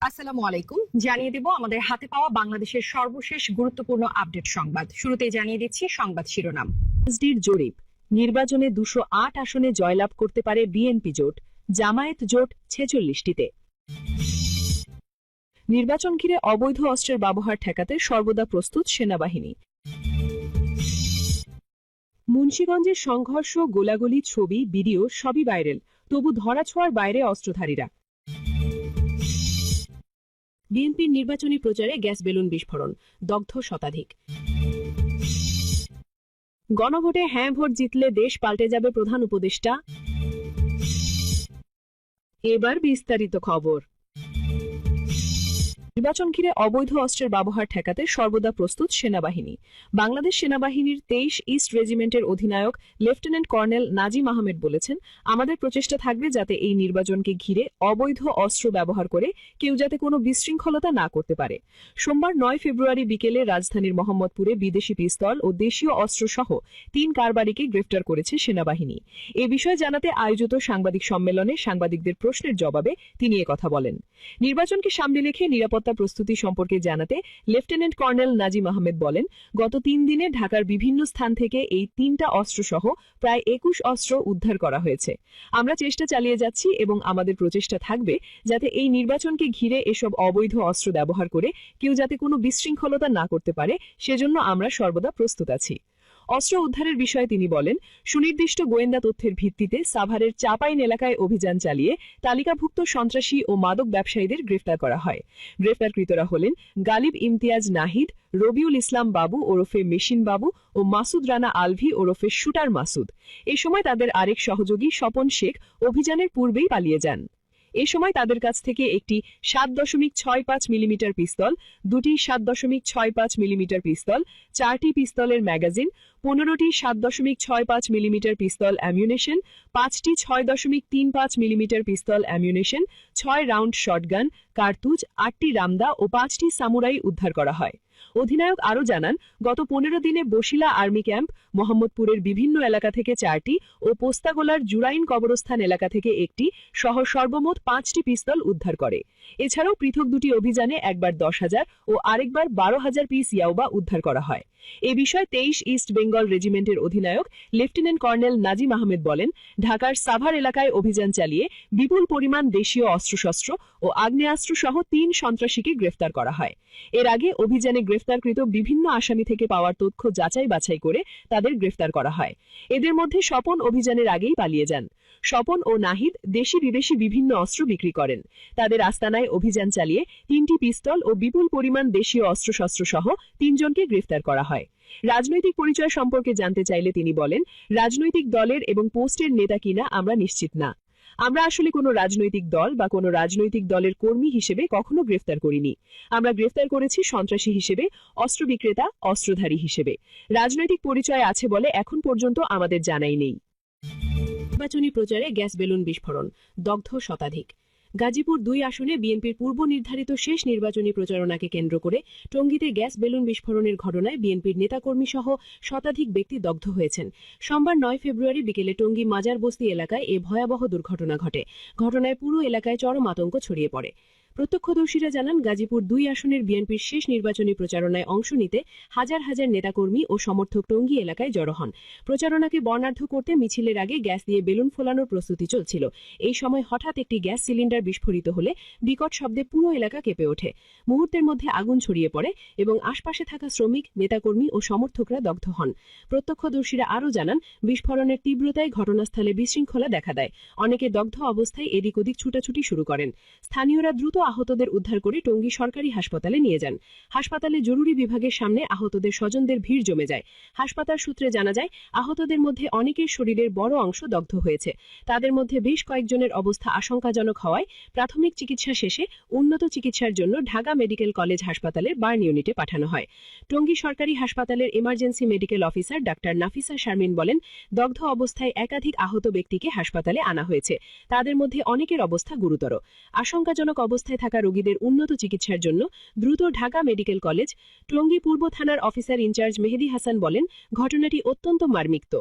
আসসালামু আলাইকুম। জানিয়ে দেব আমাদের হাতে পাওয়া বাংলাদেশের সর্বশেষ গুরুত্বপূর্ণ আপডেট সংবাদ। শুরুতেই জানিয়ে দিচ্ছি সংবাদ শিরোনাম। এসডির জরিপ। নির্বাচনে দুশো আট আসনে জয়লাভ করতে পারে বিএনপি জোট। জামায়াত জোট ছেচল্লিশটিতে। নির্বাচন ঘিরে অবৈধ অস্ত্রের ব্যবহার ঠেকাতে সর্বদা প্রস্তুত সেনাবাহিনী। মুন্সীগঞ্জের সংঘর্ষ, গোলাগুলি, ছবি, ভিডিও সবই ভাইরাল। তবু ধরাছোঁয়ার বাইরে অস্ত্রধারীরা। বিএনপির নির্বাচনী প্রচারে গ্যাস বেলুন বিস্ফোরণ, দগ্ধ শতাধিক। গণভোটে হ্যাঁ ভোট জিতলে দেশ পাল্টে যাবে প্রধান উপদেষ্টা। এবার বিস্তারিত খবর। নির্বাচন ঘিরে অবৈধ অস্ত্রের ব্যবহার ঠেকাতে সর্বদা প্রস্তুত সেনাবাহিনী। বাংলাদেশ সেনাবাহিনীর তেইশ ইস্ট রেজিমেন্টের অধিনায়ক লেফটেন্যান্ট কর্নেল নাজিম আহমেদ বলেছেন, আমাদের প্রচেষ্টা থাকবে যাতে এই নির্বাচনকে ঘিরে অবৈধ অস্ত্র ব্যবহার করে কেউ যাতে কোনো বিশৃঙ্খলতা না করতে পারে। সোমবার নয় ফেব্রুয়ারি বিকেলে রাজধানীর মোহাম্মদপুরে বিদেশি পিস্তল ও দেশীয় অস্ত্র সহ তিন কারবারিকে গ্রেফতার করেছে সেনাবাহিনী। এ বিষয়ে জানাতে আয়োজিত সাংবাদিক সম্মেলনে সাংবাদিকদের প্রশ্নের জবাবে তিনি কথা বলেন। নির্বাচনকে সামনে রেখে নিরাপত্তা প্রস্তুতি সম্পর্কে জানাতে লেফটেন্যান্ট কর্নেল নাজিম আহমেদ বলেন, গত তিন দিনে ঢাকার বিভিন্ন স্থান থেকে এই তিনটা অস্ত্রসহ প্রায় একুশ অস্ত্র উদ্ধার করা হয়েছে। আমরা চেষ্টা চালিয়ে যাচ্ছি এবং আমাদের প্রচেষ্টা থাকবে যাতে এই নির্বাচনকে ঘিরে এসব অবৈধ অস্ত্র ব্যবহার করে কেউ যাতে কোনো বিশৃঙ্খলতা না করতে পারে, সেজন্য আমরা সর্বদা প্রস্তুত আছি। অস্ত্র উদ্ধারের বিষয়ে তিনি বলেন, সুনির্দিষ্ট গোয়েন্দা তথ্যের ভিত্তিতে সাভারের চাপাইন এলাকায় অভিযান চালিয়ে তালিকাভুক্ত সন্ত্রাসী ও মাদক ব্যবসায়ীদের গ্রেফতার করা হয়। গ্রেফতারকৃতরা হলেন গালিব ইমতিয়াজ নাহিদ, রবিউল ইসলাম বাবু ওরফে মেশিন বাবু ও মাসুদ রানা আলভি ওরফে শুটার মাসুদ। এ সময় তাদের আরেক সহযোগী স্বপন শেখ অভিযানের পূর্বেই পালিয়ে যান। এ সময় তাদের কাছ থেকে একটি সাত দশমিক ছয় পাঁচ মিলিমিটার পিস্তল, দুটি সাত দশমিক ছয় পাঁচ মিলিমিটার পিস্তল, চারটি পিস্তলের ম্যাগাজিন, পনেরোটি সাত দশমিক ছয় পাঁচ মিলিমিটার পিস্তল অ্যামিউনেশন, পাঁচটি ছয় দশমিক তিন পাঁচ মিলিমিটার পিস্তল অ্যামিউনেশন, ছয় রাউন্ড শটগান, কার্তুজ, আটটি রামদা ও পাঁচটি সামুরাই উদ্ধার করা হয়। অধিনায়ক আরও জানান, গত পনেরো দিনে বসিলা আর্মি ক্যাম্প, মোহাম্মদপুরের বিভিন্ন এলাকা থেকে চারটি ও পোস্তাগোলার জুরাইন কবরস্থান এলাকা থেকে একটি সহ সর্বমোট পাঁচটি পিস্তল উদ্ধার করে। এছাড়াও পৃথক দুটি অভিযানে একবার দশ হাজার ও আরেকবার বারো হাজার পিস ইয়াওবা উদ্ধার করা হয়। এ বিষয়ে তেইশ ইস্ট বেঙ্গল রেজিমেন্টের অধিনায়ক লেফটেন্যান্ট কর্নেল নাজিম আহমেদ বলেন, ঢাকার সাভার এলাকায় অভিযান চালিয়ে বিপুল পরিমাণ দেশীয় অস্ত্রশস্ত্র ও আগ্নেয়াস্ত্র সহ তিন সন্ত্রাসীকে গ্রেফতার করা হয়। এর আগে অভিযানে গ্রেফতারকৃত বিভিন্ন আসামি থেকে পাওয়ার তথ্য যাচাই বাছাই করে তাদের গ্রেফতার করা হয়। এদের মধ্যে স্বপন অভিযানের আগেই পালিয়ে যান। স্বপন ও নাহিদ দেশি বিদেশি বিভিন্ন অস্ত্র বিক্রি করেন। তাদের আস্তানায় অভিযান চালিয়ে তিনটি পিস্তল ও বিপুল পরিমাণ দেশীয় অস্ত্রশস্ত্র সহ তিনজনকে গ্রেফতার করা হয়। রাজনৈতিক পরিচয় সম্পর্কে জানতে চাইলে তিনি বলেন, রাজনৈতিক দলের এবং পোস্টের নেতা কিনা আমরা নিশ্চিত না। আমরা আসলে কোনো রাজনৈতিক দল বা কোনো রাজনৈতিক দলের কর্মী হিসেবে কখনো গ্রেফতার করিনি। আমরা গ্রেফতার করেছি সন্ত্রাসী হিসেবে, অস্ত্র বিক্রেতা, অস্ত্রধারী হিসেবে। রাজনৈতিক পরিচয় আছে বলে এখন পর্যন্ত আমাদের জানাই নেই। নির্বাচনী প্রচারে গ্যাস বেলুন বিস্ফোরণ, দগ্ধ শতাধিক। গাজীপুর দুই আসনে বিএনপির পূর্ব নির্ধারিত শেষ নির্বাচনী প্রচারণাকে কেন্দ্র করে টঙ্গীতে গ্যাস বেলুন বিস্ফোরণের ঘটনায় বিএনপির নেতাকর্মী সহ শতাধিক ব্যক্তি দগ্ধ হয়েছেন। সোমবার নয় ফেব্রুয়ারি বিকেলে টঙ্গী মাজার বস্তি এলাকায় এ ভয়াবহ দুর্ঘটনা ঘটে। ঘটনায় পুরো এলাকায় চরম আতঙ্ক ছড়িয়ে পড়ে। প্রত্যক্ষদর্শীরা জানান, গাজীপুর দুই আসনের বিএনপির শেষ নির্বাচনী প্রচারণায় অংশ নিতে হাজার হাজার নেতাকর্মী ও সমর্থক টঙ্গী এলাকায় জড়ো হন। প্রচারণাকে বর্ণাঢ্য করতে মিছিলের আগে গ্যাস দিয়ে বেলুন ফোলানোর প্রস্তুতি চলছিল। এই সময় হঠাৎ একটি গ্যাস সিলিন্ডার বিস্ফোরিত হলে বিকট শব্দে পুরো এলাকা কেঁপে ওঠে। মুহূর্তের মধ্যে আগুন ছড়িয়ে পড়ে এবং আশপাশে থাকা শ্রমিক, নেতাকর্মী ও সমর্থকরা দগ্ধ হন। প্রত্যক্ষদর্শীরা আরও জানান, বিস্ফোরণের তীব্রতায় ঘটনাস্থলে বিশৃঙ্খলা দেখা দেয়। অনেকে দগ্ধ অবস্থায় এদিক ওদিক ছুটাছুটি শুরু করেন। স্থানীয়রা দ্রুত আহতদের উদ্ধার করে টঙ্গী সরকারি হাসপাতালে নিয়ে যান। হাসপাতালে জরুরি বিভাগের সামনে আহতদের স্বজনদের ভিড় জমে যায়। হাসপাতাল সূত্রে জানা যায়, আহতদের মধ্যে অনেকের শরীরের বড় অংশ দগ্ধ হয়েছে। তাদের মধ্যে বেশ কয়েকজনের অবস্থা আশঙ্কাজনক হওয়ায় প্রাথমিক চিকিৎসা শেষে উন্নত চিকিৎসার জন্য ঢাকা মেডিকেল কলেজ হাসপাতালের বার্ন ইউনিটে পাঠানো হয়। টঙ্গী সরকারি হাসপাতালের emergency medical officer doctor Nafisa Sharmin বলেন, দগ্ধ অবস্থায় একাধিক আহত ব্যক্তিকে হাসপাতালে আনা হয়েছে। তাদের মধ্যে অনেকের অবস্থা গুরুতর। আশঙ্কাজনক অবস্থায় থাকা রোগীদের উন্নত চিকিৎসার জন্য দ্রুত ঢাকা মেডিকেল কলেজ, টঙ্গী পূর্ব থানার অফিসার ইনচার্জ মেহেদি হাসান বলেন, ঘটনাটি অত্যন্ত মার্মিক্ত।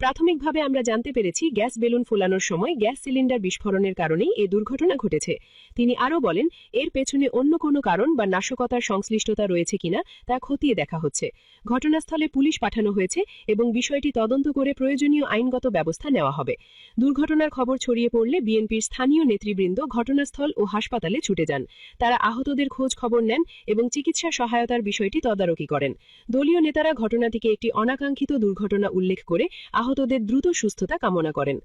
প্রাথমিকভাবে আমরা জানতে পেরেছি গ্যাস বেলুন ফোলানোর সময় গ্যাস সিলিন্ডার বিস্ফোরণের কারণেই এ দুর্ঘটনা ঘটেছে। তিনি আরও বলেন, এর পেছনে অন্য কোনো কারণ বা নাশকতার সংশ্লিষ্টতা রয়েছে কিনা তা খতিয়ে দেখা হচ্ছে। ঘটনাস্থলে পুলিশ পাঠানো হয়েছে এবং বিষয়টি তদন্ত করে প্রয়োজনীয় আইনগত ব্যবস্থা নেওয়া হবে। দুর্ঘটনার খবর ছড়িয়ে পড়লে বিএনপির স্থানীয় নেতৃবৃন্দ ঘটনাস্থল ও হাসপাতালে ছুটে যান। তারা আহতদের খোঁজ খবর নেন এবং চিকিৎসা সহায়তার বিষয়টি তদারকি করেন। দলীয় নেতারা ঘটনাটিকে একটি অনাকাঙ্ক্ষিত দুর্ঘটনা উল্লেখ করে আহতদের দ্রুত সুস্থতা কামনা করেন।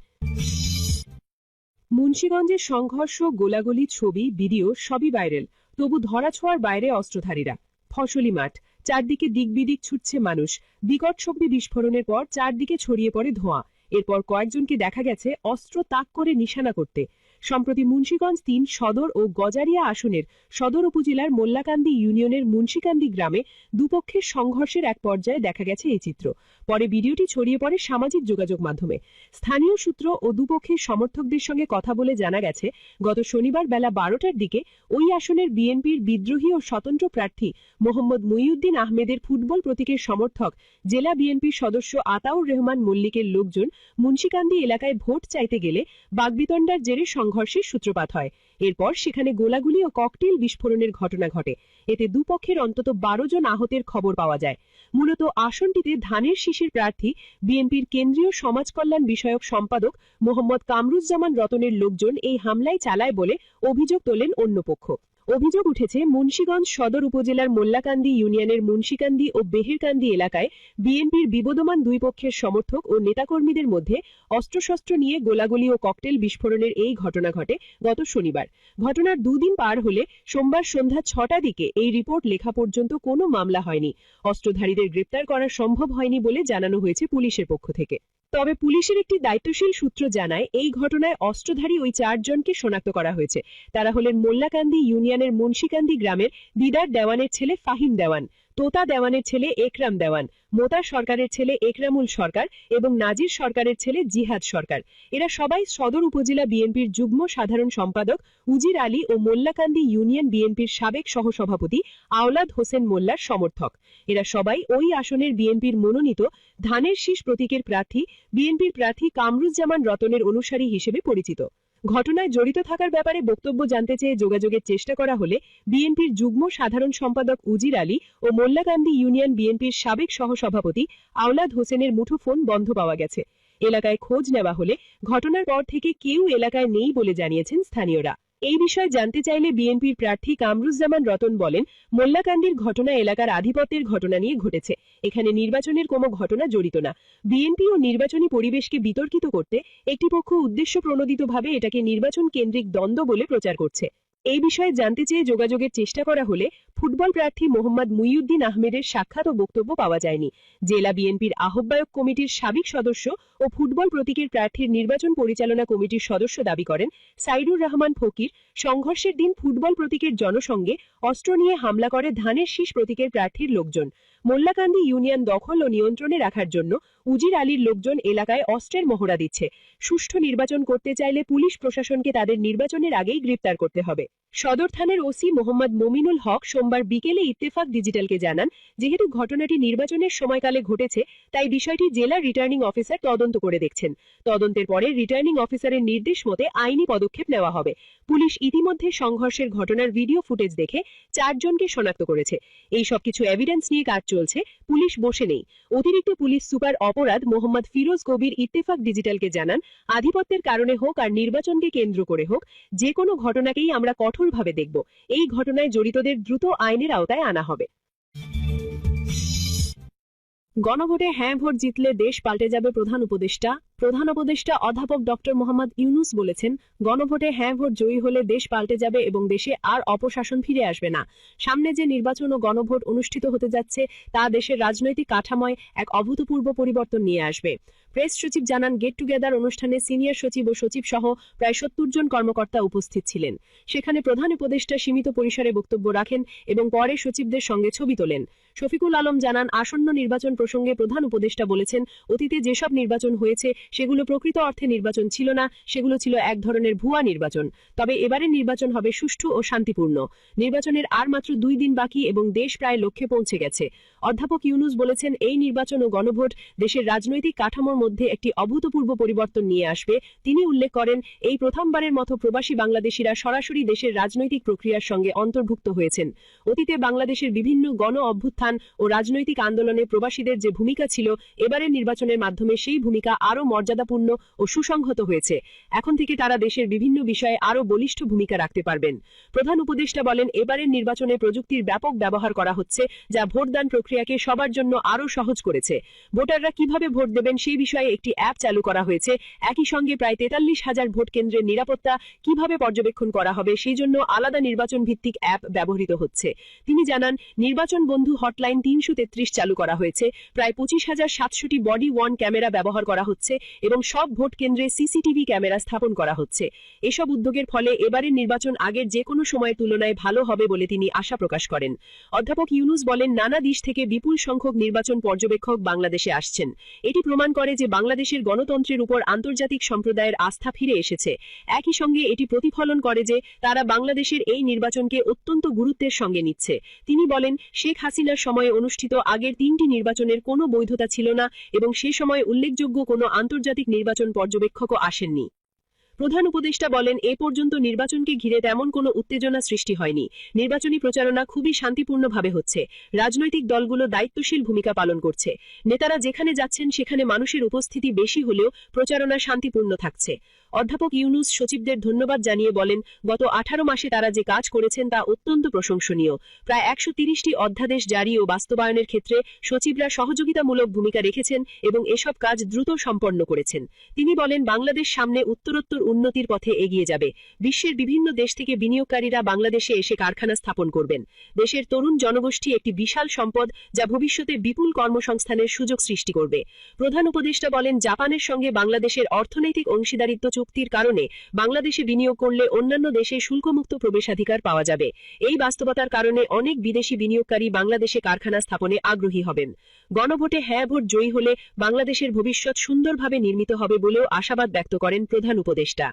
মুন্সীগঞ্জের সংঘর্ষ, গোলাগুলি, ছবি, ভিডিও সবই ভাইরাল। তবু ধরাছোঁয়ার বাইরে অস্ত্রধারীরা। ফসলি মাঠ, চারদিকে দিকবিদিক ছুটছে মানুষ। বিকট শব্দে বিস্ফোরণের পর চারদিকে ছড়িয়ে পড়ে ধোঁয়া। এরপর কয়েকজনকে দেখা গেছে অস্ত্র তাক করে নিশানা করতে। সম্প্রতি মুন্সীগঞ্জ তিন সদর ও গজারিয়া আসনের সদর উপজেলার মোল্লাকান্দি ইউনিয়নের মুন্সীকান্দি গ্রামে দুপক্ষের সংঘর্ষের এক পর্যায়ে দেখা গেছে এই চিত্র। পরে ভিডিওটি ছড়িয়ে পড়ে সামাজিক যোগাযোগ মাধ্যমে। স্থানীয় সূত্র ও দুপক্ষের সমর্থকদের সঙ্গে কথা বলে জানা গেছে, গত শনিবার বেলা বারোটার দিকে ওই আসনের বিএনপির বিদ্রোহী ও স্বতন্ত্র প্রার্থী মোহাম্মদ মুইউদ্দিন আহমেদের ফুটবল প্রতীকের সমর্থক জেলা বিএনপির সদস্য আতাউর রহমান মল্লিকের লোকজন মুন্সীকান্দি এলাকায় ভোট চাইতে গেলে বাগবিতণ্ডার জেরে সংঘর্ষের সূত্রপাত হয়। এরপর সেখানে গোলাগুলি ও ককটেল বিস্ফোরণের ঘটনা ঘটে। এতে দুপক্ষের অন্তত বারো জন আহতের খবর পাওয়া যায়। মূলত আসনটিতে ধানের শীষের প্রার্থী, বিএনপির কেন্দ্রীয় সমাজ কল্যাণ বিষয়ক সম্পাদক মোহাম্মদ কামরুজ্জামান রতনের লোকজন এই হামলায় চালায় বলে অভিযোগ তোলেন অন্য পক্ষ অভিযোগ উঠেছে, মুন্সীগঞ্জ সদর উপজেলার মোল্লাকান্দি ইউনিয়নের মুন্সীকান্দি ও বেহেরকান্দি এলাকায় বিএনপির বিবদমান দুই পক্ষের সমর্থক ও নেতাকর্মীদের মধ্যে অস্ত্রশস্ত্র নিয়ে গোলাগুলি ও ককটেল বিস্ফোরণের এই ঘটনা ঘটে গত শনিবার। ঘটনার দুদিন পার হলে সোমবার সন্ধ্যা ছটা দিকে এই রিপোর্ট লেখা পর্যন্ত কোনো মামলা হয়নি। অস্ত্রধারীদের গ্রেপ্তার করা সম্ভব হয়নি বলে জানানো হয়েছে পুলিশের পক্ষ থেকে। তবে পুলিশের একটি দায়িত্বশীল সূত্র জানায়, এই ঘটনায় অস্ত্রধারী ওই চারজনকে শনাক্ত করা হয়েছে। তারা হলেন মোল্লাকান্দি ইউনিয়নের মুন্সিকান্দি গ্রামের দিদার দেওয়ানের ছেলে ফাহিম দেওয়ান। তোতা দেওয়ানের ছেলে একরাম দেওয়ান, মোতা সরকারের ছেলে একরামুল সরকার এবং নাজির সরকারের ছেলে জিহাদ সরকার। এরা সবাই সদর উপজেলা বিএনপির যুগ্ম সাধারণ সম্পাদক উজির আলী ও মোল্লাকান্দি ইউনিয়ন বিএনপির সাবেক সহসভাপতি আওলাদ হোসেন মোল্লার সমর্থক। এরা সবাই ওই আসনের বিএনপির মনোনীত ধানের শীষ প্রতীকের প্রার্থী, বিএনপির প্রার্থী কামরুজ্জামান রতনের অনুসারী হিসেবে পরিচিত। ঘটনায় জড়িত থাকার ব্যাপারে বক্তব্য জানতে চেয়ে যোগাযোগের চেষ্টা করা হলে বিএনপির যুগ্ম সাধারণ সম্পাদক উজির আলী ও মোল্লাকান্দি ইউনিয়ন বিএনপির সাবেক সহসভাপতি আওলাদ হোসেনের মুঠোফোন বন্ধ পাওয়া গেছে। এলাকায় খোঁজ নেওয়া হলে ঘটনার পর থেকে কেউ এলাকায় নেই বলে জানিয়েছেন স্থানীয়রা। এই বিষয়ে জানতে চাইলে বিএনপির প্রার্থী কামরুজ্জামান রতন বলেন, মোল্লাকান্দির ঘটনা এলাকার আধিপত্যের ঘটনা নিয়ে ঘটেছে। এখানে নির্বাচনের কোনো ঘটনা জড়িত না। বিএনপি ও নির্বাচনী পরিবেশকে বিতর্কিত করতে একটি পক্ষ উদ্দেশ্য প্রণোদিতভাবে এটাকে নির্বাচন কেন্দ্রিক দ্বন্দ্ব বলে প্রচার করছে। এই বিষয়ে জানতে চেয়ে যোগাযোগের চেষ্টা করা হলে ফুটবল প্রার্থী মোহাম্মদ মুইউদ্দিন আহমেদের সাক্ষাৎ ও বক্তব্য পাওয়া যায়নি। জেলা বিএনপির আহ্বায়ক কমিটির সাবেক সদস্য ও ফুটবল প্রতীকের প্রার্থীর নির্বাচন পরিচালনা কমিটির সদস্য দাবি করেন, সাইদুর রহমান ফকির সংঘর্ষের দিন ফুটবল প্রতীকের জনসংঘে অস্ত্র নিয়ে হামলা করে ধানের শীষ প্রতীকের প্রার্থীর লোকজন। মোল্লাকান্দি ইউনিয়ন দখল ও নিয়ন্ত্রণে রাখার জন্য উজির আলীর লোকজন এলাকায় অস্ত্রের মহড়া দিচ্ছে। সুষ্ঠু নির্বাচন করতে চাইলে পুলিশ প্রশাসনকে তাদের নির্বাচনের আগেই গ্রেপ্তার করতে হবে। সদর থানার ওসি মোহাম্মদ মমিনুল হক সোমবার বিকেলে ইত্তেফাক ডিজিটালকে জানান, যেহেতু ঘটনাটি নির্বাচনের সময়কালে ঘটেছে, তাই বিষয়টি জেলা রিটার্নিং অফিসার তদন্ত করে দেখছেন। তদন্তের পরে রিটার্নিং অফিসারের নির্দেশ মতে আইনি পদক্ষেপ নেওয়া হবে। পুলিশ ইতিমধ্যে সংঘর্ষের ঘটনার ভিডিও ফুটেজ দেখে চারজনকে শনাক্ত করেছে। এই সবকিছু এভিডেন্স নিয়ে কাজ চলছে, পুলিশ বসে নেই। অতিরিক্ত পুলিশ সুপার অপরাধ মোহাম্মদ ফিরোজ কবির ইত্তেফাক ডিজিটালকে জানান, আধিপত্যের কারণে হোক আর নির্বাচনকে কেন্দ্র করে হোক, যে কোনো ঘটনাকেই আমরা কঠোরভাবে দেখব। এই ঘটনায় জড়িতদের দ্রুত আইনের আওতায় আনা হবে। গণভোটে হ্যাঁ ভোট জিতলে দেশ পাল্টে যাবে প্রধান উপদেষ্টা। প্রধান উপদেষ্টা অধ্যাপক ডক্টর মোহাম্মদ ইউনুস বলেছেন, গণভোটে হ্যাঁ ভোট জয়ী হলে দেশ পাল্টে যাবে এবং দেশে আর অপশাসন ফিরে আসবে না। সামনে যে নির্বাচন ও গণভোট অনুষ্ঠিত হতে যাচ্ছে, তা দেশের রাজনৈতিক কাঠামোয় এক অভূতপূর্ব পরিবর্তন নিয়ে আসবে। প্রেস সচিব জানান, গেট টুগেদার অনুষ্ঠানে সিনিয়র সচিব ও সচিব সহ প্রায় সত্তর জন কর্মকর্তা উপস্থিত ছিলেন। সেখানে প্রধান উপদেষ্টা সীমিত পরিসরে বক্তব্য রাখেন এবং পরে সচিবদের সঙ্গে ছবি তোলেন। শফিকুল আলম জানান, আসন্ন নির্বাচন প্রসঙ্গে প্রধান উপদেষ্টা বলেছেন, অতীতে যেসব নির্বাচন হয়েছে, সেগুলো প্রকৃত অর্থে নির্বাচন ছিল না, সেগুলো ছিল এক ধরনের ভুয়া নির্বাচন। তবে এবারের নির্বাচন হবে সুষ্ঠু ও শান্তিপূর্ণ। নির্বাচনের আর মাত্র দুই দিন বাকি এবং দেশ প্রায় লক্ষ্যে পৌঁছে গেছে। অধ্যাপক ইউনুস বলেছেন, এই নির্বাচন ও গণভোট দেশের রাজনৈতিক কাঠামোর মধ্যে একটি অভূতপূর্ব পরিবর্তন নিয়ে আসবে। তিনি উল্লেখ করেন, এই প্রথমবারের মতো প্রবাসী বাংলাদেশিরা সরাসরি দেশের রাজনৈতিক প্রক্রিয়ার সঙ্গে অন্তর্ভুক্ত হয়েছেন। অতীতে বাংলাদেশের বিভিন্ন গণ অভ্যুত্থান ও রাজনৈতিক আন্দোলনে প্রবাসীদের যে ভূমিকা ছিল, এবারের নির্বাচনের মাধ্যমে সেই ভূমিকা আরও মর্যাদাপূর্ণ ও সুসংহত হয়েছে। এখন থেকে তারা দেশের বিভিন্ন বিষয়ে আরও বলিষ্ঠ ভূমিকা রাখতে পারবেন। প্রধান উপদেষ্টা বলেন, এবারের নির্বাচনে প্রযুক্তির ব্যাপক ব্যবহার করা হচ্ছে, যা ভোটদান প্রক্রিয়াকে সবার জন্য আরও সহজ করেছে। ভোটাররা কীভাবে ভোট দেবেন সেই বিষয়ে একটি অ্যাপ চালু করা হয়েছে। একই সঙ্গে প্রায় তেতাল্লিশ হাজার ভোট কেন্দ্রের নিরাপত্তা কীভাবে পর্যবেক্ষণ করা হবে সেই জন্য আলাদা নির্বাচন ভিত্তিক অ্যাপ ব্যবহৃত হচ্ছে। তিনি জানান, নির্বাচন বন্ধু হটলাইন তিনশো তেত্রিশ চালু করা হয়েছে। প্রায় পঁচিশ হাজার সাতশোটি বডি ওয়ান ক্যামেরা ব্যবহার করা হচ্ছে এবং সব ভোট কেন্দ্রে সিসিটিভি ক্যামেরা স্থাপন করা হচ্ছে। এসব উদ্যোগের ফলে এবারের নির্বাচন আগের যে কোনো সময়ের তুলনায় ভালো হবে বলে তিনি আশা প্রকাশ করেন। অধ্যাপক ইউনুস বলেন, নানা দেশ থেকে বিপুল সংখ্যক নির্বাচন পর্যবেক্ষক বাংলাদেশে আসছেন। এটি প্রমাণ করে যে বাংলাদেশের গণতন্ত্রের উপর আন্তর্জাতিক সম্প্রদায়ের আস্থা ফিরে এসেছে। একই সঙ্গে এটি প্রতিফলন করে যে তারা বাংলাদেশের এই নির্বাচনকে অত্যন্ত গুরুত্বের সঙ্গে নিচ্ছে। তিনি বলেন, শেখ হাসিনার সময়ে অনুষ্ঠিত আগের তিনটি নির্বাচনের কোনো বৈধতা ছিল না এবং সে সময় উল্লেখযোগ্য কোনো আন্তর্জাতিক নির্বাচন পর্যবেক্ষকও আসেননি। প্রধান উপদেষ্টা বলেন, এ পর্যন্ত নির্বাচনকে ঘিরে তেমন কোনো উত্তেজনা সৃষ্টি হয়নি। নির্বাচনী প্রচারণা খুবই শান্তিপূর্ণভাবে হচ্ছে। রাজনৈতিক দলগুলো দায়িত্বশীল ভূমিকা পালন করছে। নেতারা যেখানে যাচ্ছেন, সেখানে মানুষের উপস্থিতি বেশি হলেও প্রচারণা শান্তিপূর্ণ থাকছে। অধ্যাপক ইউনুস সচিবদের ধন্যবাদ জানিয়ে বলেন, গত আঠারো মাসে তারা যে কাজ করেছেন তা অত্যন্ত প্রশংসনীয়। প্রায় একশো তিরিশটি অধ্যাদেশ জারি ও বাস্তবায়নের ক্ষেত্রে সচিবরা সহযোগিতামূলক ভূমিকা রেখেছেন এবং এসব কাজ দ্রুত সম্পন্ন করেছেন। তিনি বলেন, বাংলাদেশ সামনে উত্তরোত্তর উন্নতির পথে এগিয়ে যাবে। বিশ্বের বিভিন্ন দেশ থেকে বিনিয়োগকারীরা বাংলাদেশে এসে কারখানা স্থাপন করবেন। দেশের তরুণ জনগোষ্ঠী একটি বিশাল সম্পদ যা ভবিষ্যতে বিপুল কর্মসংস্থানের সুযোগ সৃষ্টি করবে। প্রধান উপদেষ্টা বলেন, জাপানের সঙ্গে বাংলাদেশের অর্থনৈতিক অংশীদারিত্ব চুক্তির কারণে বাংলাদেশে বিনিয়োগ করলে অন্যান্য দেশে শুল্কমুক্ত প্রবেশাধিকার পাওয়া যাবে। এই বাস্তবতার কারণে অনেক বিদেশি বিনিয়োগকারী বাংলাদেশে কারখানা স্থাপনে আগ্রহী হবেন। গণভোটে হ্যাঁ ভোট জয়ী হলে বাংলাদেশের ভবিষ্যৎ সুন্দরভাবে নির্মিত হবে বলেও আশাবাদ ব্যক্ত করেন প্রধান উপদেষ্টা।